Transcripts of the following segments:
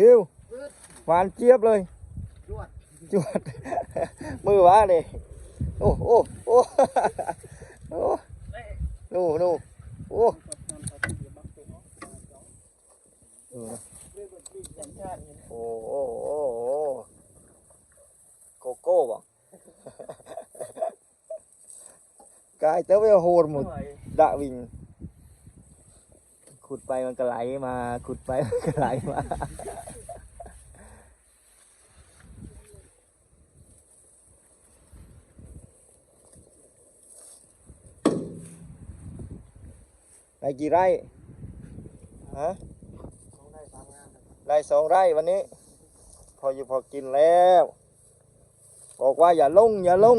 ฮิวหวานเจี๊ยบเลยจวดจวด มือวะนี่โอ้โอ้โอ้โอ้นู่นู่โอ้เออโอ้โอ้โอ้โอ้โกโก้บ่กายเต้าไปโหดหมดดะวิ่ง ขุดไปมันก็ไหลมา ขุดไปมันก็ไหลมาได้กี่ไร่ฮะได้สองไร่วันนี้ พออยู่พอกินแล้ว บอกว่าอย่าลง อย่าลง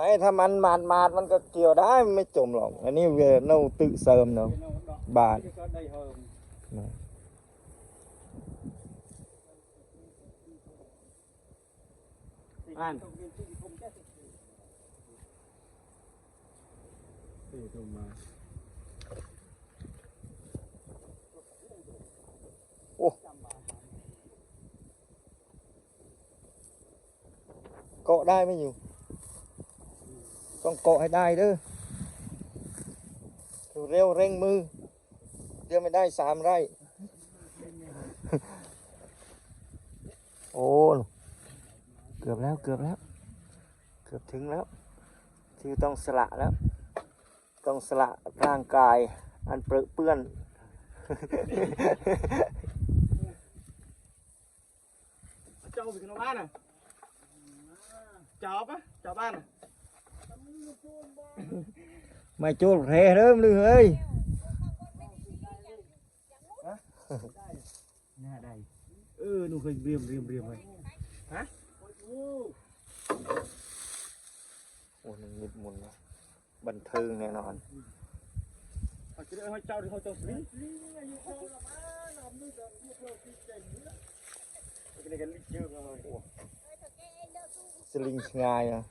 ไม่ถ้ามันมาดมาดมันก็เกี่ยวได้มันไม่จมหรอกอันนี้เวเน่าตึเสริมเนาะบาทก็ได้เฮิมอ่านเฮ้ย ต้องเกาะให้ได้เด้อเร็วเร่งมือ เดี๋ยวไม่ได้สามไร่ โอ้ เกือบแล้วเกือบแล้ว เกือบถึงแล้ว ที่ต้องสละแล้ว ต้องสละร่างกาย อันเปรอะเปื้อนเจ้าไปกันบ้านอะจอบอะจอบบ้านอะ ไม่จูดเพลเริ่มเลยเฮ้ยน่าได้เออหนูเคยเรียมเรียมเรียมไว้โอ้ยมิดมุนนะบันเทิงแน่นอนเขาจะได้ให้เจ้าที่เขาเจ้าสิก็เลยกันลิเยอะเลยสลิงสงายอะ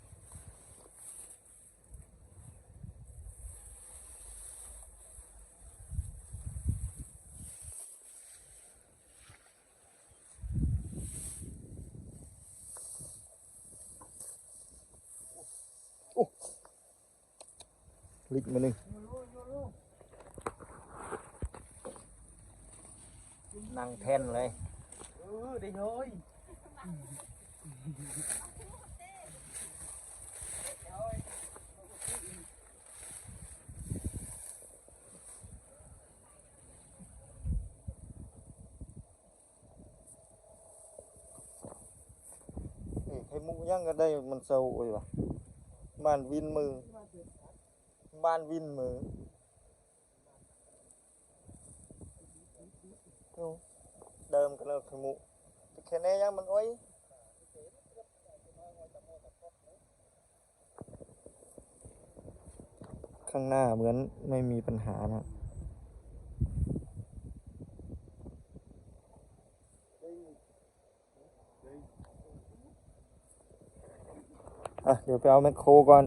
ลิกมาหนึ่งนั่งแท่นเลยเออได้เลยนี่ให้มุยังก็ได้มันเศร้าโอ้ยวะบ้านวินมือ บ้านวินมือโอ้เดิมกันแล้วคือมุแต่แค่นี้ยังมันโอ้ยข้างหน้าเหมือนไม่มีปัญหานะอะเดี๋ยวไปเอาแมคโครก่อน